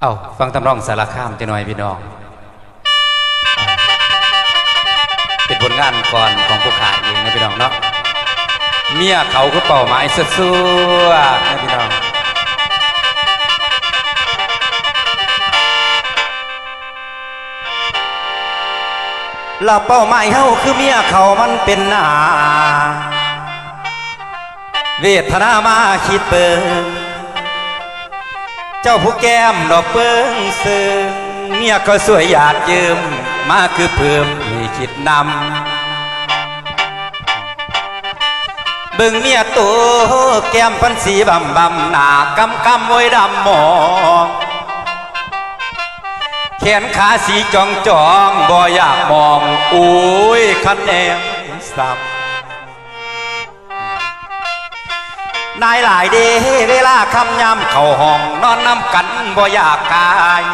เอาฟังตำร้องสารคามจะหน่อยพี่น้อง เป็นผลงานก่อนของผู้ขายเองนะพี่น้องเนาะเมียเขาก็เป่าไม้สู้ๆนะพี่น้องแล้วเป้าหมายเฮาคือเมียเขามันเป็นหนา เวทนามาคิดเปิง จ้าผู้แก้มดอกเปิ้งเสือเมียก็สวยหยาดยิมมาคือเพิ่มมีคิดนำบิ่งเมียโตแก้มพันสีบำบำหนากำกำไว้ดำหมองแขนขาสีจองจองบ่อยากมองอุ้ยคันแนมสับ นายหลายเดเวลาคำยำเข้าห้องนอนน้ำกันบ่อยากกาย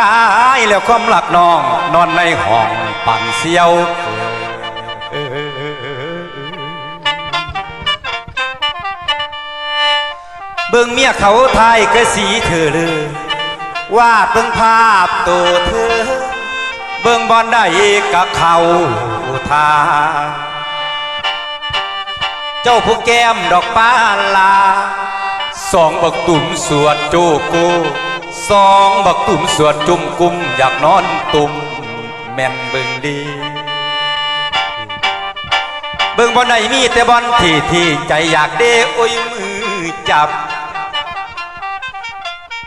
กายแล้วความหลักน้อง นอนในห้องปั่นเสียวเบิ่งเมียเขาไทยกระสีเธอเลยวาดเบิ่งภาพตัวเธอ เบิ่งบอลได้กับเขาทา เจ้าผู้แก้มดอกป้าลา สองบักตุ่มสวดโจโกสองบักตุ่มสวดจุ่มกุมอยากนอนตุ่มแม่นเบิ่งดี เบิ่งบอลไหนมีแต่บอลที่ที่ใจอยากเด้โอ้ยมือจับ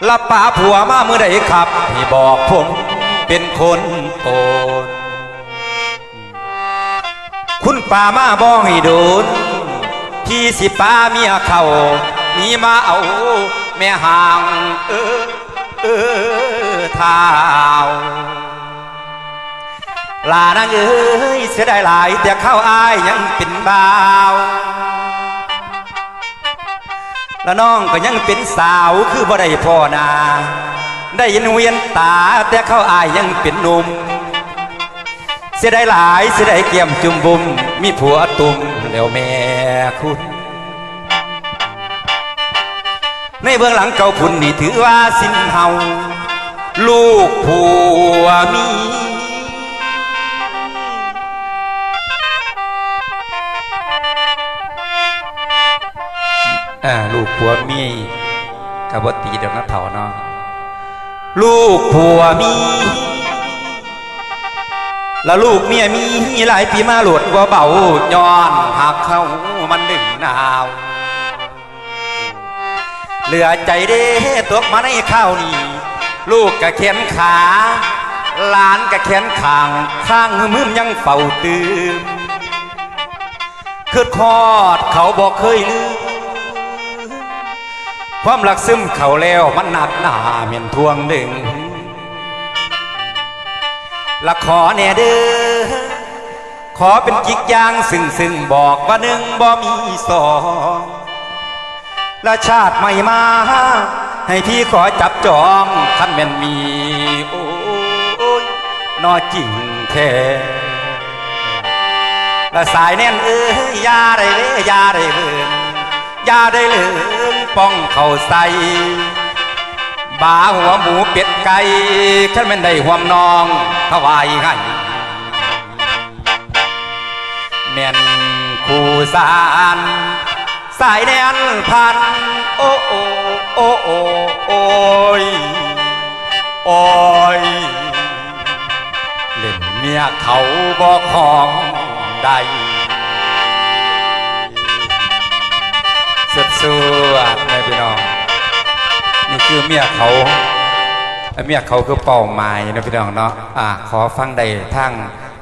ลับป่าผัวมาเมื่อใดครับพี่บอกผมเป็นคนโอนคุณป่ามาบ้องให้โดน พี่สิป้าเมียเขามีมาเอาแม่ห่างเออเออเท้าลานางเอ้ยเสียดายหลายแต่เข้าอายยังเป็นบ่าวแล้วน้องก็ยังเป็นสาวคือบ่ได้พ่อนา ได้ยินเวียนตาแต่เข้าอายยังเป็นหนุ่มเสียดายหลายเสียดายเกี่ยมจุ่มบุมมีผัวตุ่ม แล้วแม่คุณ ในเบื้องหลังเก่าพุ่นนี่ถือว่าสิ้นเฮาลูกผัวมีอ่าลูกผัวมีกับบตีเดี๋ยวนัดเถาเนาะลูกผัวมี ล้วลูกเมียมีหลายปีมาหลวดว่าเบาย้อนหากเขามันดึงหนาวเหลือใจเด้ตกมาในข้าวนี่ลูกกะแขนขาหลานกะแขนขางข้างมืมยังเฝ้าตื่มคือคอดเขาบอกเคยลืมความหลักซึมเขาแล้วมันหนักหนาเหม็นทวงหนึ่ง ละขอแน่เด้อขอเป็นกิกยางซึ่งซึ่งบอกว่าหนึ่งบ่มีสองและชาติใหม่มา ให้พี่ขอจับจองคันแม่นมี โอ้ยนอจริงแท้และสายแน่นเอ้ยอยาได้เลยอยาได้เบิ่งอยาได้เลืองป้องเขาใส่ บาหัวหมูเป็ดไก่ขันแม่นได้หวมนองถวายให้แม่นคู่สารสายแนนพันโอ้โอ้โอ้โอ้โอ้ยโอ้ยเล่นเมียเขาบอกของใดเสุดสวดแม่พี่น้อง นี่คือเมียเขาเมียเขาคือเป้าหมายนะพี่น้องเนาะอ่าขอฟังได้ทั้ง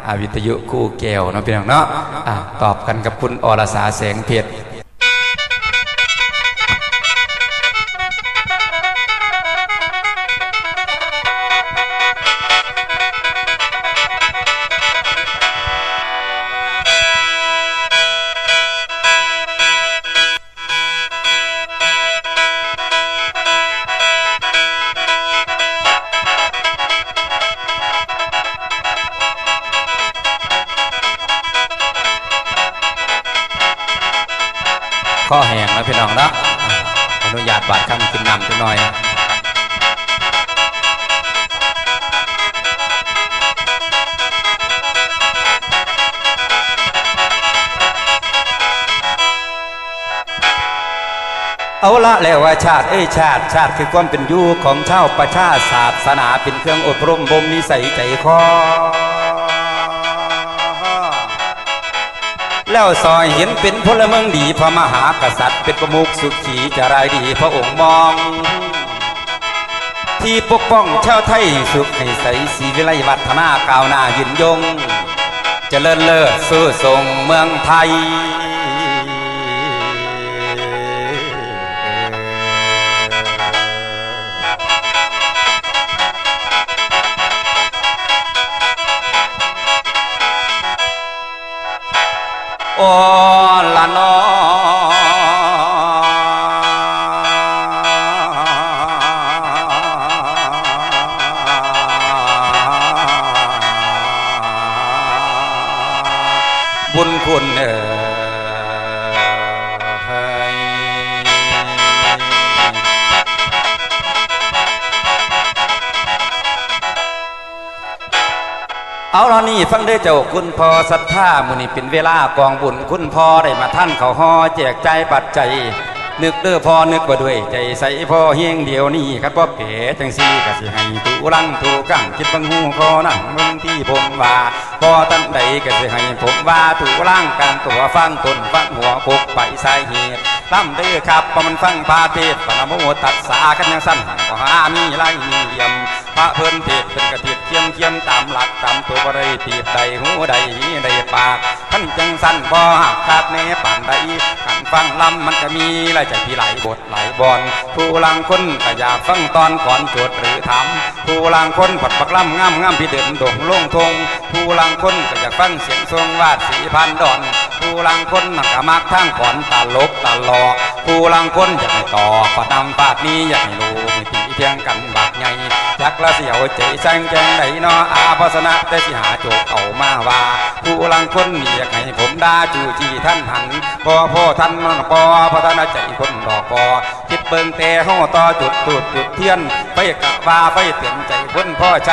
อวิทยุคู่แก้วนะพี่น้องเนาะอ่าตอบกันกับคุณอรสาแสงเพชร ข้อแหงนะพี่น้องนะอนุญาตบาดคำกินนำจังหน่อยเอาละแล้วว่าชาติเอ้ชาติ ชาติคือความเป็นอยู่ของชาวประชาศาสนาเป็นเครื่องอบรมบ่มนิสัยใจคอ แล้วซอยเห็นเป็นพลเมืองดีพระมหากษัตริย์ เป็นประมุขสุขีจะรายดีพระองค์มอง ที่ปกป้องชาวไทยสุขให้ใสสีวิไลวัฒนากาวหน้ายืนยงจเจริญเลิศสู้ทรงเมืองไทย โฟังได้เจ้าคุณพอศรัทธามุนีเป็นเวลากองบุญคุณพอได้มาท่านเขาหอแจกใจปัจจัยนึกเด้อพอนึกบ่ด้วยใจใส่พอเฮียงเดียวนี่คัดบ่อเป๋จังซี่ก็สิให้ตุลังถูกังคิดบังหูคอนั่งมืองที่ผมว่าพอตั้งใดก็สิให้ผมว่าตุลังกลางตัวฟังตนฟังหัวกกไปสายเหตุตั้มเด้อครับพอมันฟังพาเทศปะนะโมตัสสะกันยังสั้นก็หามีไรมีเหลี่ยมะเพิ่นเทศเป็นกระติดเทียมเทียมตามหลักตามตัวบ่ได้ตีบใดหูใดหีใดปากท่านจังสั้นบ่หักขาดแน่ป่านใดขันฟังลำมันก็มีหลใจพี่ไหลบทไหลบอนผู้ลังคนก็อยากฟังตอนก่อนโจทย์หรือถามผู้ลังคนผัดปักล่ำงามงามพี่เดินดงโล่งทงผู้ลังคนก็อยากฟังเสียงทรงวาดสีพันดอนผู้ลังคนนั่นก็มักทางก่อนตาลบตาหลอกผู้ลังคนอยากให้ต่อปะนำปาดนี้อยากให้รู้ไม่ตีเทียงกันบากใหญ่ จักละเสียวใจแซงแจงไหนนออาภาสนะแต่สิหาโจกเอามาว่า ผู้ลังคนนี่อยกให้ผมด่าจูจีท่านหันพอพ่อท่านนั่นปอพระท่านใจคนดอกปอคิดเบิ่งแต่ห้อต่อจุดตุดจุดเทียนไปกะว่าไปเตือนใจคนพ่อใจ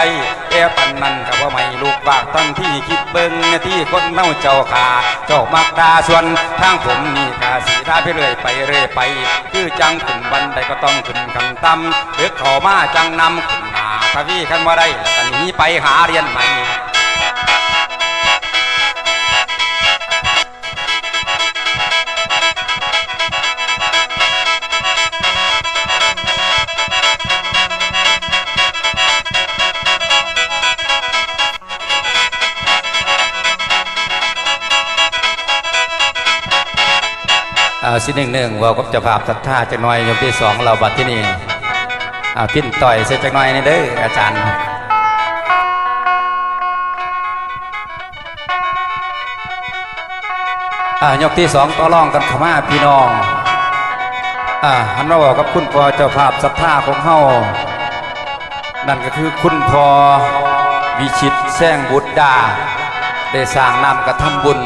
แก่ปันนั้นกับว่าไม่ลูกบากตั้งที่คิดเบิ่งที่คนเน่าเจ้าขาเจ้ามักดาชวนทางผมนี่กาสีท่าไปเรื่อยไปเรื่อยไป คือจังขึ้นบันไดก็ต้องขึ้นคำตำเลือกข้ามาจังนำขึ้น ถ้าพี่ขันมาได้แล้วก็หนีไปหาเรียนใหม่เอาสิหนึ่งหนึ่งเว่ากับเจ้าภาพศรัทธาจักหน่อยยกที่สองเราบัดที่นี่ เอาพินต่อยเสร็จจักหน่อยนี่เด้ออาจารย์อ่ายกที่สองต่อรองกันขม่าพี่น้องอ่าหันมาบอกกับคุณพ่อเจ้าภาพศรัทธาของเฮานั่นก็คือคุณพ่อวิชิตแซงบุตรดา ได้สร้างนำกระทำบุญ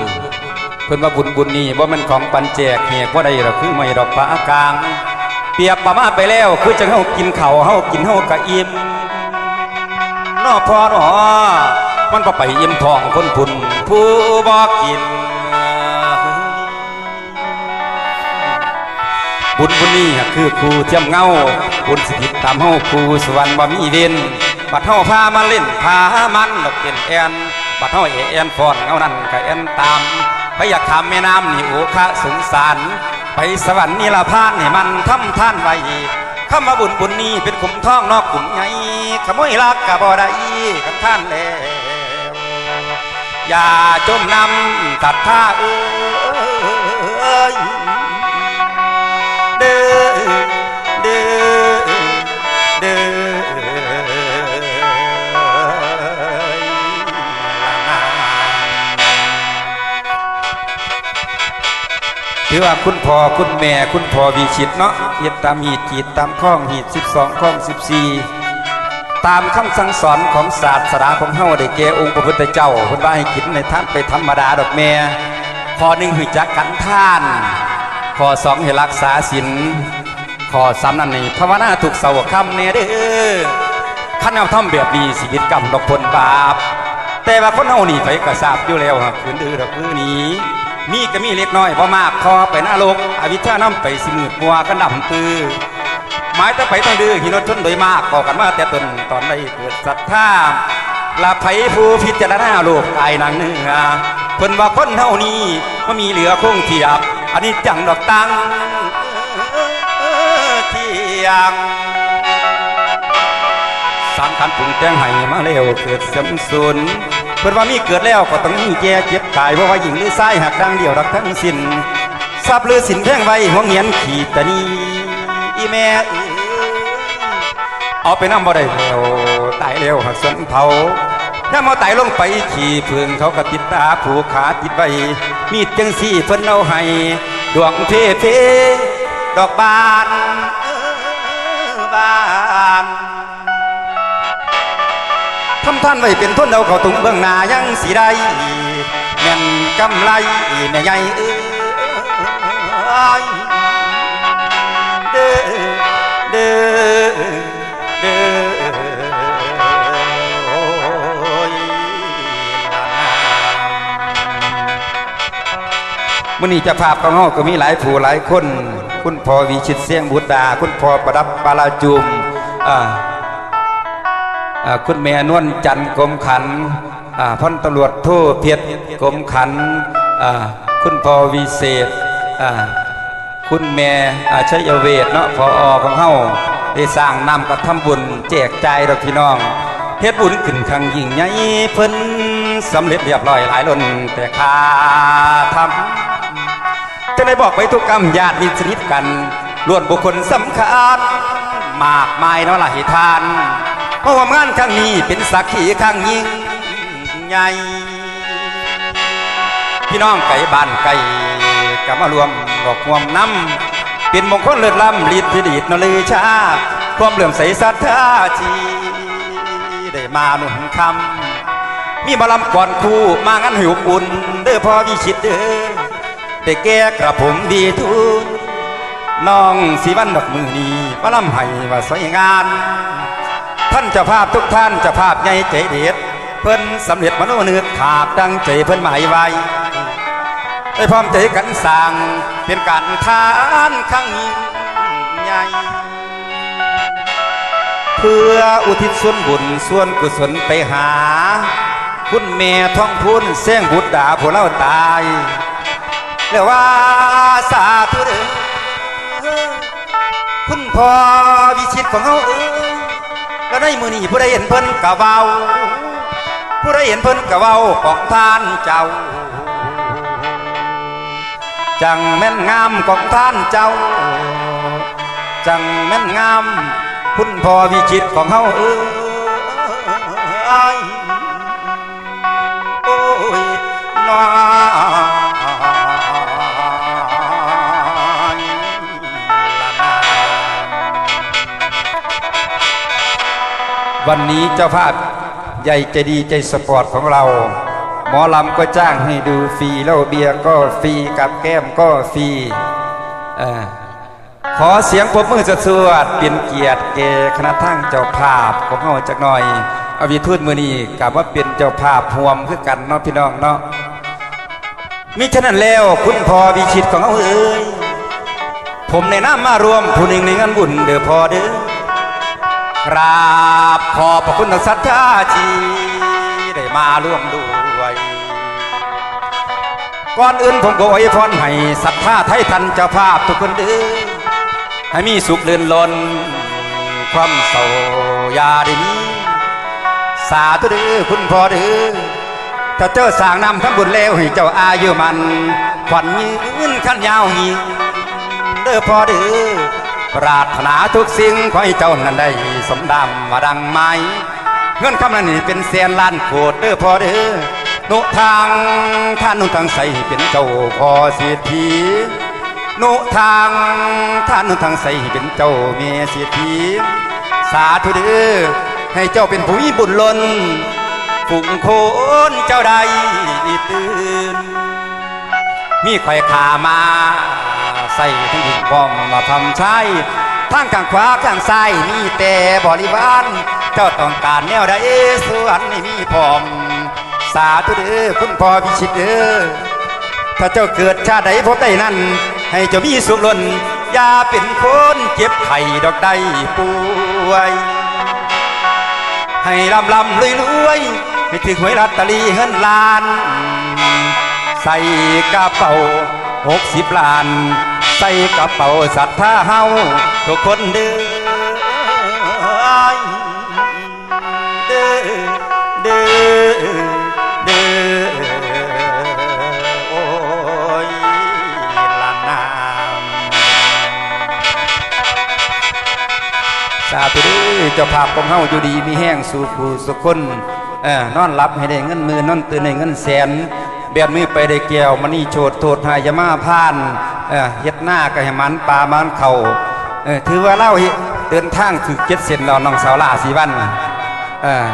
เพิ่อนว่าบุญบุญนี้บ่แมันของปันแจกเหียว่าใดหรอคือไม่ดอกปลากลาง รียบประมาไปแล้ว คือจังเฮากินเขาวเฮากินเฮากะอิ่มนอพอนอมันบ่ไปอิ่มทองคนพุ่นผู้บ่กิน บุญบุญนี้คือครูเทียมเงาบุญสิทิตามเฮาครูสวรรค์บ่มีเด่นบัดเฮาพามาเล่นพามันดอกเป็นแอนบัดเฮาเอแอนฟอนเงานั่นก็แอนตามไปอยากทำแม่น้ำนี่โอคะสงสาร ไปสวรรค์นี่ละพานให้มันทำท่านไว้ข้ามาบุญบุญนี้เป็นขุมทองนอกขุมไงขโมยลักกะบ่ได้กันท่านแล้วอย่าจมน้ำตัดท่าเอ้ย ถือว่าคุณพ่อคุณแม่คุณพ่อวิชิตเนาะเฮ็ดตามหีดจีดตามข้องหีด12ข้อง14ตามคำสั่งสอนของศาสนาของเฮาได้แก่องค์พระพุทธเจ้าเพิ่นว่าให้กินในท่านไปธรรมดาดอกแม่ข้อหนึ่งให้จักกันท่านข้อสองให้รักษาศีลข้อสามนั่นนี่ภาวนาถูกเสาคำเนี่ยเด้อขันเอาทำแบบนี้ชีวิตกรรมดอกผลบาป แต่ว่าคนเฮานี่ไปกระสาบอยู่แล้วคืนดื้อดอกมือนี้ มีก็มีเล็กน้อยบ่มากพอไปหน้าโลกอวิชชาน้ำไปสิมืดมัวกันดำตือหมายแต่ไปต้องดื้อหินชนโดยมากบอกกันมาแต่ตนตอนได้เกิดศรัทธาละไผผู้พิจารณาโลกกายนางเนื้อเพิ่นว่าคนเฮานี้บ่มีเหลือคงเทียบ อันนี้จังดอกตังเทียงสามขันปรุงแต่งให้มาแล้วเกิดสมสุน เพิ่นว่ามีเกิดแล้วก็ต้องมีแก่เจ็บตายว่าว่าหญิงหรือชายหักดังเดียวรักทั้งสิ้นทรัพย์หรือสินแท่งไว้หัวเงียนขีดตะนีอีแม่เอ้ยเอาไปน้ำบ่ได้แล้วตายแล้วหักสันเผาถ้ามาตายลงไปขี่เพึงเขาก็ติดตาผูกขาติดไว้มีดจังสี่เพิ่นเอาให้ดวงเพเพดอกบานบาน ท่านไว้เป็นทุนเอาเข้าตุงเบื้องหน้ายังสีได้แม่นกำไรแม่ใหญ่เอ้ยเด้อเด้อเด้อโอ้ยมื่อนี้จะภาพของเฮาก็มีหลายผู้หลายคน คุณพ่อวิชิตเสียงบุตรดา คุณพ่อประดับปาราจุมอ่าอ่า คุณแม่นวลจันทร์กรมขันพันตำรวจโทเพียรกรมขันคุณพอวิเศษคุณแม่อาชัยเวทเนาะพออของเฮาได้สร้างนำกระทำบุญแจกจ่ายเราพี่น้องเฮ็ดบุญขึ้นครั้งยิ่งใหญ่เพิ่นสำเร็จเรียบร้อยหลายล้นแต่ค่าทำจะได้บอกไปทุกกรรมญาติมิตรสนิทกันล้วนบุคคลสำคัญมากมายเนาะล่ะหิทาน เพราะว่างานครั้งนี้เป็นสักขีครั้งยิ่งใหญ่พี่น้องไก่บ้านไก่ก็มารวมดอกความน้ำเป็นมงคลเลิศล้ำลีดพิดีดนลือชาความเหลื่อมใสศรัทธาที่ได้มาหนุนคำมีบาลำก่อนคู่มางั้นหิวอุ่นเด้อพอวิชิตเด้อได้แก้กระผมดีทุนน้องสีวันดอกมือนี้บาลำให้ว่าสวยงามานจ้าภาพทุกท่านจ้าภาพใหญ่ใจเด็ดเพิ่นสำเร็จมโนนึกขาดดังใจเพิ่นหมายไว้ได้พร้อมใจกันสร้างเป็นการทานครั้งยิ่งใหญ่เพื่ออุทิศส่วนบุญส่วนกุศลไปหา คุณแม่ท้องพุ่นเสียงบุตรดาผู้เล่าตายแล้วว่าสาธุเด้อคุณพ่อวิชิตของเขาเอ้ย แล้วในมือนี้ผู้ใดเห็นเพิ่นกะเว้าผู้ใดเห็นเพิ่นกะเว้าของท่านเจ้า จังแม่นงามของท่านเจ้า จังแม่นงาม คุณพ่อวิจิตของเฮาเอ้ยโอ้ยน้อ วันนี้เจ้าภาพใหญ่ใจดีใจสปอร์ตของเรา หมอลำก็จ้างให้ดูฟรีเหล้าเบียร์ก็ฟรีกับแก้มก็ฟรีอขอเสียงปรบมือสวดเป็นเกียรติแก่คณะทั้งเจ้าภาพของเฮาจักหน่อยอวิทูตมือนี้กับว่าเป็นเจ้าภาพห่วมคือกันเนาะพี่น้องเนาะมิฉะนั้นแล้วคุณพอวิชิตของเฮาเอ้ยผมในน้ามารวมผู้หนึ่งในงานบุญเด้อพอเด้อ กราบขอบพระคุณทางศรัทธาที่ได้มาร่วมด้วย ก่อนอื่นผมก็อวยพรให้ศรัทธาไทยทันเจ้าภาพทุกคนเด้อให้มีสุขเลื่อนลน ความเศร้าอยาได้มีสาธุเด้อคุณพ่อเด้อถ้าเจ้าสร้างนำทั้งบุญแล้วให้เจ้าอายุมันขวัญยืนขันยาวหีเด้อพ่อเด้อ ปรารถนาทุกสิ่งขอให้เจ้านั้นได้สมดำมาดังไม้เงินคำนั้นนี่เป็นแสนล้านโคตรเด้อพอเด้อนุทางท่านนุทางใสเป็นเจ้าพอเศรษฐีนุทางท่านนุทางใสเป็นเจ้าเมียเศรษฐีสาธุเด้อให้เจ้าเป็นผู้มีบุญล้นฝุงโคนเจ้าใดตื่นมีข่อยขามา ใส่ทั้งหินป้อมมาทำใช้ทางข้างขวาข้างซ้ายมีแต่บริวารเจ้าต้องการแนวใดส่วนนี่มีพร้อม สาธุเด้อคุณพ่อพิชิตเด้อถ้าเจ้าเกิดชาติใดพบได้นั้น ให้เจ้ามีสุขล้นอย่าเป็นคนเจ็บไข้ดอกใดป่วย ให้ลำลำรวยรวยให้ถึงหวยลอตเตอรี่เงินล้าน ใส่กระเป๋าหกสิบล้าน ใส่กระเป๋าศรัทธาเฮาทุกคนเด้อเด้อเด้อเด้อโอ้ยละนามสาธุเด้อเจ้าภาพของเฮาอยู่ดีมีแห้งสู่ผู้สุคนเออนอนหลับให้ได้เงินมือนอนตื่นให้เงินแสน เบียดมือไปได้แก้วมณีโชดโทษหายามาพานเออเฮ็ดหน้าก็ให้มันปลามันเข่าเออถือว่าเล่าเดินทางถึกเจ็ดเซนเราน้องสาวลาสีวันเออ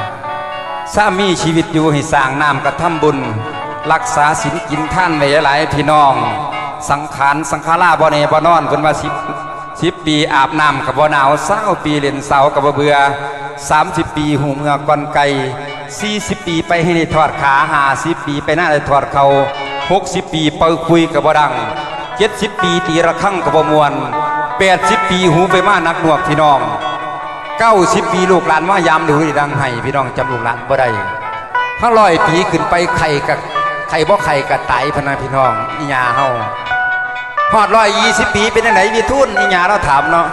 สามีชีวิตอยู่ให้สร้างน้ำกระทำบุญ รักษาศีลกินท่านไว้หลายพี่น้อง สังขารสังขาราบ่เนบ่นอนเพิ่นว่าสิบสิบปีอาบน้ำกับบ่หนาวเศร้าปีเล่นเสากับบ่เบื่อสามสิบปีหูเมือกก่อนไก่ สี่สิบปีไปให้ได้ทอดขาหาสิบปีไปหน้าได้ทอดเขาหกสิบปีเปิดคุยกับบดังเจ็ดสิบปีตีระฆังกับบมวนแปดสิบปีหูไปมานักหนวกพี่น้องเก้าสิบปีลูกหลานว่ายามดูให้ดังให้พี่น้องจำลูกหลานบ่ได้ถ้าร้อยปีขึ้นไปไข่กับไข่บ่ไข่กับไตพนาพี่น้องอีหยาเฮาฮอดร้อยยี่สิบปีเป็นจังไหนมีทุนอีหยาเราถามเนาะ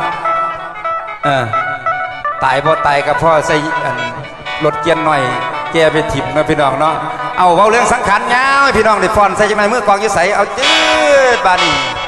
เออตายบ่ตายกับพ่อใส่ รถเกียนหน่อย แกไปถิ่มนะพี่น้องเนาะเอาเว้าเรื่องสังขารเงาพี่น้องได้ฟอนใส่จังไหมือกองอยู่ใสเอาจืดบานี้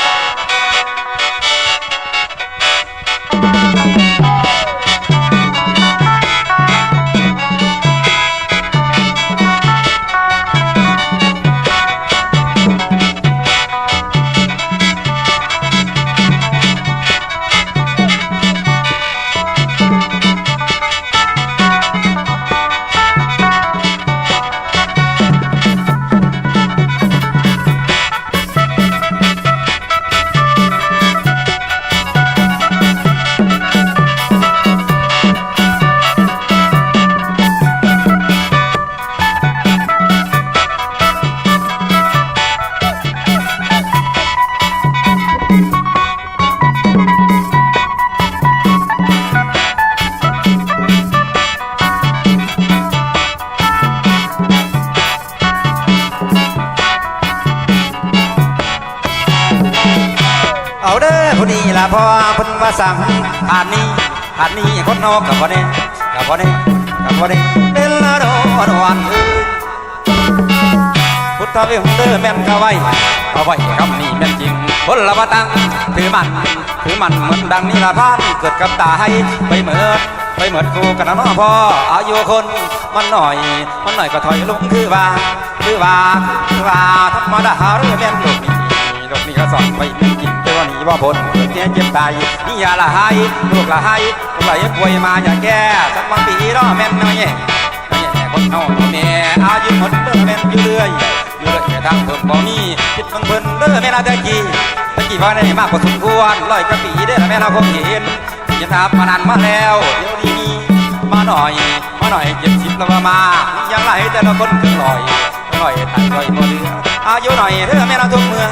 พุทธวิหงเด้อแม่นเขาไว้เอาไว้คำนี้แม่นจริงคนละว่าตั้งถือมันถือมันเหมือนดังนี้ละพานเกิดกับตาให้ไปเหมือดไปเหมือดกูกันนะเนาะพ่ออายุคนมันหน่อย มันหน่อยก็ถอยลงคือว่าคือว่าคือว่าธรรมดาเรื่องแม่นลูกนี้โลกนี้ก็สอนไปเป็นจริงแต่ว่าหนีว่าพ้นเกิดแก่เจ็บตายนี่ยาละหายลูกละหายลูกละยังป่วยมาอย่าแก้สักบางปีรอแม่นน้อยแย่น้อยแย่คนเฮาแม่อายุหมดเด้อแม่นอยู่เรื่อย อยู่เรื่อยแต่ทางเพิ่มบ่มีคิดเพิ่งเพิ่นเด้อแม่นาตะกี้ตะกี้ว่าได้มากกว่าสมควรร้อยกว่าปีเด้อแม่นาคงเห็นยันทามานานมาแล้วเดี๋ยวนี้มาหน่อย มาหน่อยเจ็ดสิบแล้วมามายังไหลแต่ละคนถึงลอยลอยตายลอยบ่เหลืออายุหน่อยเด้อแม่นาทุกเมือง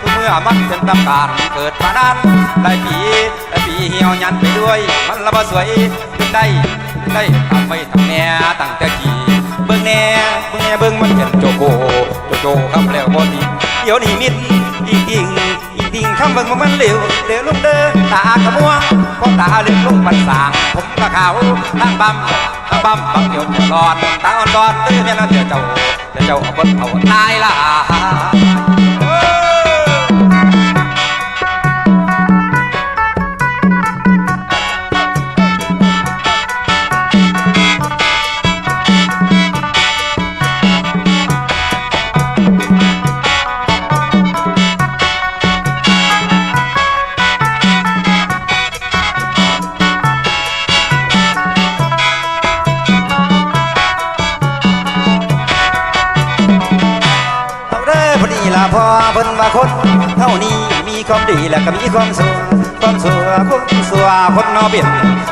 ทุกเมื่อมันเป็นตำการเกิดมานานหลายปีหลายปีเหี่ยวยันไปด้วย มันละบ่สวยขึ้นได้ขึ้นได้ทำไม่ทำแน่ตั้งแต่กี่ เบิ่งแน่เบิ่งแน่เบิ่งมันเป็นโจโกโจโจครับแล้วบ่ดีเดี๋ยวนี้มิดอีกอิงอีกดิงคำเบิ่งว่ามันเหลวเดี๋ยวลุกเด้อตาขมัวพอตาเลึกลงบันสางผมกะขาวทางบัมทางบัมบังเดี๋ยวจะรอดตาอ่อนดอดเด้อแม่ละเดี๋ยวเจ้าเจ้าเอาบ่เอาตายละานี้มีความดีและก็มีความสุขคนสัวคนสัวคนนอเบียน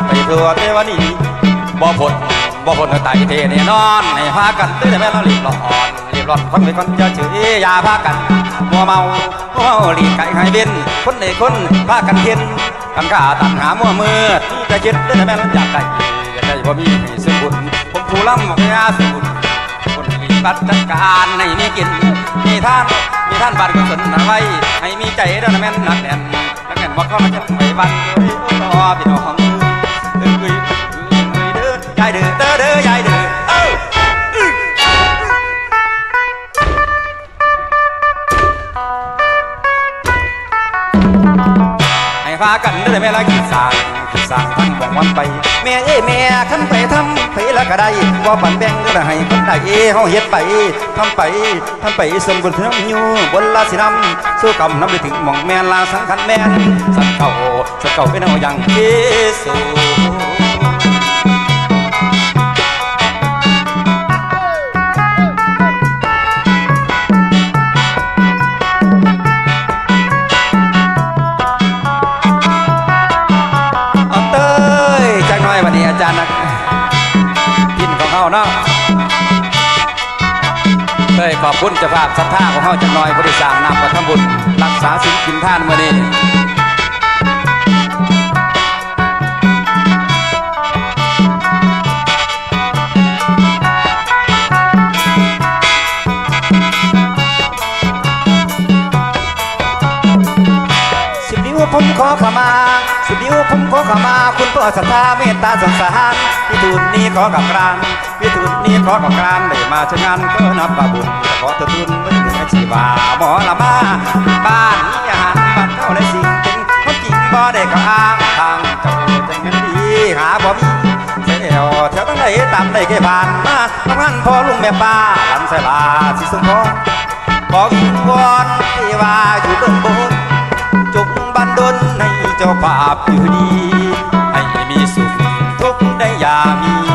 ไปทัวเทวนีบ่ผลบ่ผลตายเทแน่นอนให้พากันเด้อแต่แม่เรารีบร้อนรีบร้อนคนไปคนจะเฉยอย่าพากันมัวเมามัวเมาหลีกไก่ให้เบนคนใดคนพากันเห็นกันกาตันหามัวมืดที่จะคิดเด้อแต่แม่เราอยากได้อยากได้บ่มีให้ซึ่งบุญผมผู้ล้ำบอกให้อาซึ่งบุญคนมีบัตรจัดการให้มีกินมีท่านานบัตรกุศลเอาไว้ให้มีใจเด้อนะแม่นนักแน่นนักแน่นว่าเข้ามาจะไม่บันเอ้ยโอ้รอพี่น้องเอ้ยเอ้ยเอ้ยเด้อยายเด้อเด้อเด้อยายเด้อ เด้อแม่ละกินสางกินสางทั้งบองวันไป แม่เอ้แม่ขันไปทำไปละก็ได้ว่าปันแบ่งก็ให้คนได้เฮาเฮ็ดไปทำไปทำไปสมบูรณ์ทั้งอยู่บนลาสินำสู้กำนำไปถึงหม่องแม่ลาสังขันแม่นสันเก่าสันเก่าไป็นเอาอย่างที่สุดาเนาะเต้ยขอบคุณจ้าภาพศรัทธาของเขาจักหน่อยบริสร้างนำกระทำบุญรักษาสิ่งกินท่านมื่อนี้สิบนิ้วผมขอขมาสิบนิ้วผมขอขมา คุณพ่อศรัทธาเมตตาสงสารพิทูลนี้ขอกับกราน พิทูลนี้ขอกับกานได้มาช่วยงานก็นับว่าบุญขอเถิดทุนไม่ถึงอาชีวาหมอละมาบ้านนี้อาหารบ้านเข้าในสิ่งเป็นคนจริงบ่ได้ก็อ้างทางเจ้าจังเงินดีหาบ่มีเสียวแถวตั้งใดตามได้แค่ผ่านมาทำงานพอลุงแม่ป้าลำใส่ลาสิสมพรขอวิงวอนที่ว่าอยู่เบื้องบนจงบันดลให้เจ้าภาพอยู่ดีให้มีสุขทุกได้อยามี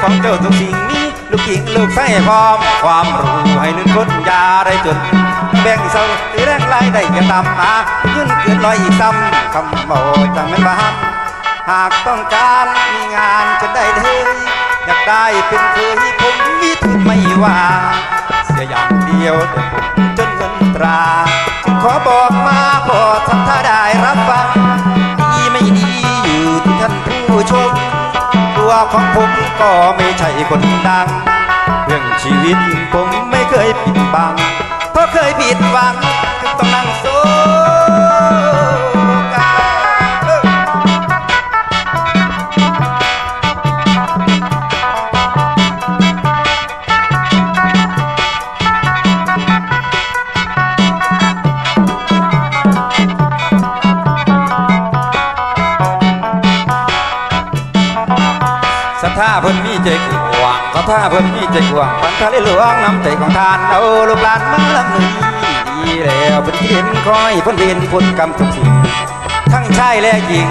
ของเจ้าทุกสิ่งนี้ลูกหญิงลูกไส้พร้อม ความรู้ให้ลื่นคนยาได้จนแบ่งเศร้าหรือแรงไล่ได้จะตามมายื่นเกินร้อยอีกซ้ำคำบอกจังแม่นบ้านหากต้องการมีงานจะได้เลยอยากได้เป็นเคยผมวิทุนไม่ว่า เสียอย่างเดียวแต่ผมจนเงินตราจึงขอบอกมาพอทำท่าได้รับฟังดีไม่ดีอยู่ที่ท่านผู้ชมตัวของผม ก็ไม่ใช่คนดัง เรื่องชีวิตผมไม่เคยปิดบัง เพราะเคยผิดหวังต้องนั่ง ทธาเพิ่นมีใจกว้างปันทะเลหลวงน้ำใจของทานเอาลูกหลานมาละมือดีแล้วเพิ่นเห็นคอยเพิ่นเห็นผลกรรมทุกสิ่งทั้งชายและหญิง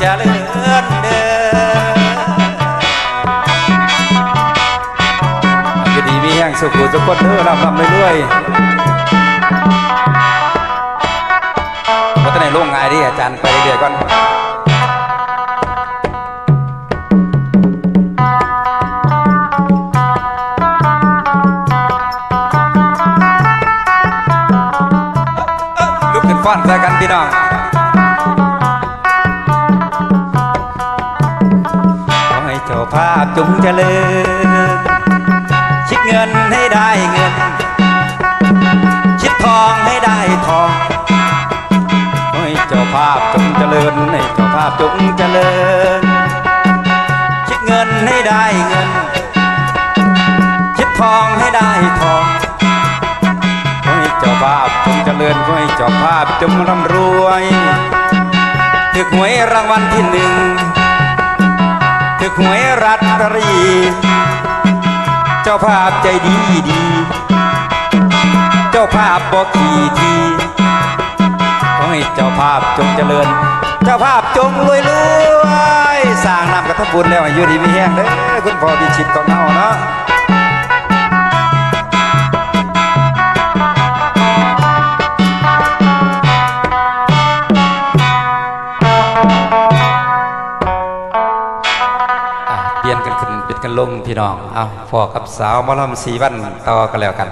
จะเลื่อนเดินยูดีมีแห่งสุขุทุกคนเด้อรับรับเรื่อยๆว่าแต่ไหนโล่งง่ายดิอาจารย์ไปเรื่อยๆก่อน พี่น้องขอให้เจ้าภาพจงเจริญคิดเงินให้ได้เงิน คิดทองให้ได้ทองขอให้เจ้าภาพจงเจริญให้เจ้าภาพจงเจริญ คิดเงินให้ได้เงิน คิดทองให้ได้ทองขอให้เจ้าภาพ เจริญขอให้เจ้าภาพจงร่ำรวยถึกหวยรางวัลที่หนึ่งถึกหวยรัตตรี เจ้าภาพใจดีดี เจ้าภาพบอกขี่ทีขอให้เจ้าภาพจงเจริญ เจ้าภาพจงรวยรวยสร้างนำกับทบุญแล้วอยู่ดีมีแห้งเด้อคุณพ่อพิชิตของเฮาเนาะ พี่น้อง เอาพ่อกับสาวมอลำสีวันต่อกันแล้วกัน